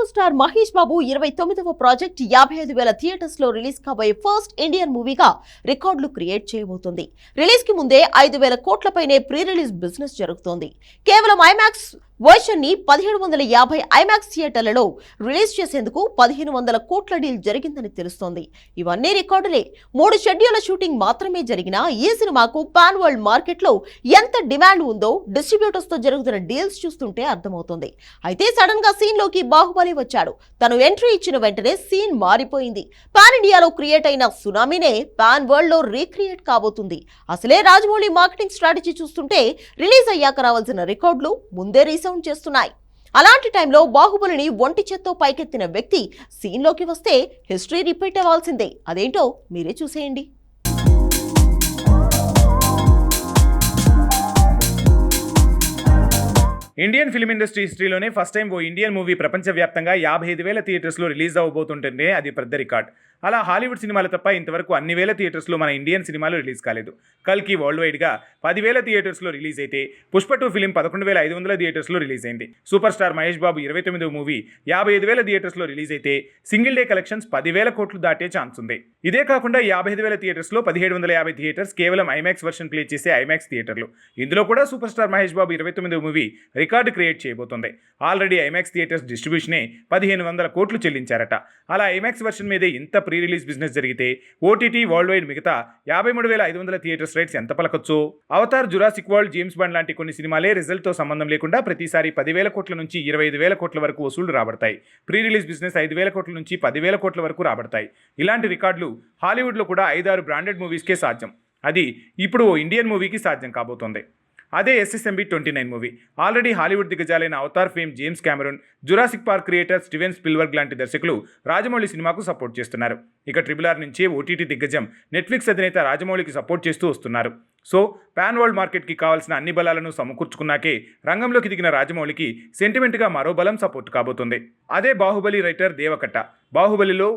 Super star Mahesh Babu ఇరవై తొమ్మిదవ project యాభై ఐదు వేల థియేటర్స్లో రిలీజ్ కాబోయే ఫస్ట్ ఇండియన్ మూవీగా రికార్డులు క్రియేట్ చేయబోతుంది. రిలీజ్కి ముందే ఐదు వేల కోట్లపైనే ప్రీ రిలీజ్ బిజినెస్ జరుగుతోంది. కేవలం ఐమాక్స్ వర్షన్ని పదిహేడు వందల యాభై ఐమాక్స్ థియేటర్లలో రిలీజ్ చేసేందుకు పదిహేను వందల కోట్ల డీల్ జరిగిందని తెలుస్తోంది. ఇవన్నీ రికార్డులే. మూడు షెడ్యూళ్ళ షూటింగ్ మాత్రమే జరిగిన ఈ సినిమాకు పాన్ వరల్డ్ మార్కెట్లో ఎంత డిమాండ్ ఉందో డిస్ట్రిబ్యూటర్స్తో జరుగుతున్న డీల్స్ చూస్తుంటే అర్థమవుతుంది. అయితే సడన్గా సీన్లోకి బాహుబలి వచ్చాడు. తను ఎంట్రీ ఇచ్చిన వెంటనే సీన్ మారిపోయింది. పాన్ ఇండియాలో క్రియేట్ అయిన సునామీనే పాన్ వరల్డ్లో రీక్రియేట్ కాబోతుంది. అసలే రాజమౌళి మార్కెటింగ్ స్ట్రాటజీ చూస్తుంటే రిలీజ్ అయ్యాక రావాల్సిన రికార్డులు ముందే సౌండ్ చేస్తున్నాయి. అలాంటి టైంలో బాహుబలిని ఒంటి చేత్తో పైకెత్తిన వ్యక్తి సీన్లోకి వస్తే హిస్టరీ రిపీట్ అవ్వాల్సిందే. అదేంటో మీరే చూసేయండి. ఇండియన్ ఫిల్మ్ ఇండస్ట్రీ హిస్టరీలోనే ఫస్ట్ టైం ఓ ఇండియన్ మూవీ ప్రపంచవ్యాప్తంగా యాభై ఐదు వేల థియేటర్స్లో రిలీజ్ అవ్వబోతుంటేనే అది పెద్ద రికార్డ్. అలా హాలీవుడ్ సినిమాలు తప్ప ఇంతవరకు అన్ని వేల థియేటర్స్లో మన ఇండియన్ సినిమాలు రిలీజ్ కాలేదు. కల్కి వరల్డ్ వైడ్గా పదివేల థియేటర్స్లో రిలీజ్ అయితే పుష్ప టూ ఫిలిం పదకొండు వేల ఐదు వందల థియేటర్స్లో రిలీజ్ అయింది. సూపర్ స్టార్ మహేష్ బాబు ఇరవై తొమ్మిదో మూవీ యాభై ఐదు వేల థియేటర్స్లో రిలీజ్ అయితే సింగిల్ డే కలెక్షన్స్ పదివేల కోట్లు దాటే ఛాన్స్ ఉంది. ఇదే కాకుండా యాభై ఐదు వేల థియేటర్స్లో పదిహేడు వందల యాభై థియేటర్స్ కేవలం ఐమాక్స్ వర్షన్ ప్లే చేసే ఐమాక్స్ థియేటర్లు. ఇందులో కూడా సూపర్ స్టార్ మహేష్ బాబు ఇరవై తొమ్మిదో మూవీ రికార్డు క్రియేట్ చేయబోతోంది. ఆల్రెడీ ఐమాక్స్ థియేటర్స్ డిస్ట్రిబ్యూషనే పదిహేను వందల కోట్లు చెల్లించారట. అలా ఐమాక్స్ వర్షన్ మీదే ఇంత ప్రీ రిలీజ్ బిజినెస్ జరిగితే ఓటీటీ వరల్డ్ వైడ్ మిగతా యాభై మూడు వేల ఐదు వందల థియేటర్స్ రేట్స్ ఎంత పలకొచ్చు? Avatar Jurassic World James Bond లాంటి కొన్ని సినిమాలే రిజల్ట్తో సంబంధం లేకుండా ప్రతిసారి పదివేల కోట్ల నుంచి ఇరవై ఐదు వేల కోట్ల వరకు వసూళ్ళు రాబడతాయి. ప్రీ రిలీజ్ బిజినెస్ ఐదు వేల కోట్ల నుంచి పదివేల కోట్ల వరకు రాబడతాయి. ఇలాంటి రికార్డులు హాలీవుడ్లో కూడా ఐదారు బ్రాండెడ్ మూవీస్కే సాధ్యం. అది ఇప్పుడు ఓ ఇండియన్ మూవీకి సాధ్యం కాబోతోంది. అదే SSMB twenty nine movie already Hollywood దిగ్గజాలైన Avatar fame James Cameron Jurassic Park creator Steven Spielberg లాంటి దర్శకులు రాజమౌళి సినిమాకు సపోర్ట్ చేస్తున్నారు. ఇక ట్రిబుల్ ఆర్ నుంచి ఓటీటీ దిగ్గజం నెట్ఫ్లిక్స్ అధినేత రాజమౌళికి సపోర్ట్ చేస్తూ వస్తున్నారు. సో పాన్ వరల్డ్ మార్కెట్కి కావాల్సిన అన్ని బలాలను సమకూర్చుకున్నాకే రంగంలోకి దిగిన రాజమౌళికి సెంటిమెంట్గా మరో బలం సపోర్ట్ కాబోతుంది. అదే బాహుబలి రైటర్ దేవకట్ట. బాహుబలిలో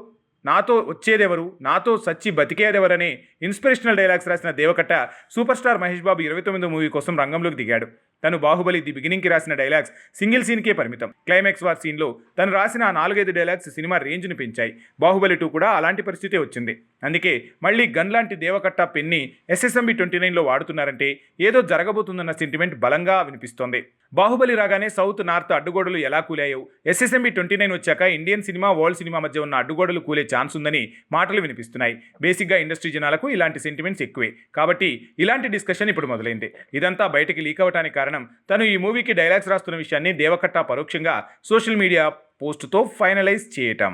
నాతో వచ్చేదెవరు? నాతో సచ్చి బతికేదెవరనే ఇన్స్పిరేషనల్ డైలాగ్స్ రాసిన దేవకట్ట సూపర్ స్టార్ మహేష్ బాబు ఇరవై తొమ్మిదో మూవీ కోసం రంగంలోకి దిగాడు. తను బాహుబలి ది బిగినింగ్కి రాసిన డైలాగ్స్ సింగిల్ సీన్కే పరిమితం. క్లైమాక్స్ వార్ సీన్లో తను రాసిన ఆ నాలుగైదు డైలాగ్స్ సినిమా రేంజ్ను పెంచాయి. బాహుబలి టూ కూడా అలాంటి పరిస్థితే వచ్చింది. అందుకే మళ్ళీ గన్ లాంటి దేవకట్ట పెన్ని ఎస్ఎస్ఎంబి ట్వంటీ నైన్లో వాడుతున్నారంటే ఏదో జరగబోతుందన్న సెంటిమెంట్ బలంగా వినిపిస్తోంది. బాహుబలి రాగానే సౌత్ నార్త్ అడ్డుగోడలు ఎలా కూలాయో ఎస్ఎస్ఎంబి ట్వంటీ నైన్ వచ్చాక ఇండియన్ సినిమా వరల్డ్ సినిమా మధ్య ఉన్న అడ్డుగోడలు కూలే ఛాన్స్ ఉందని మాటలు వినిపిస్తున్నాయి. బేసిక్గా ఇండస్ట్రీ జనాలకు ఇలాంటి సెంటిమెంట్స్ ఎక్కువే. కాబట్టి ఇలాంటి డిస్కషన్ ఇప్పుడు మొదలైంది. ఇదంతా బయటికి లీక్ అవ్వడానికి కారణం తను ఈ మూవీకి డైలాగ్స్ రాస్తున్న విషయాన్ని దేవకట్ట పరోక్షంగా సోషల్ మీడియా పోస్టుతో ఫైనలైజ్ చేయటం.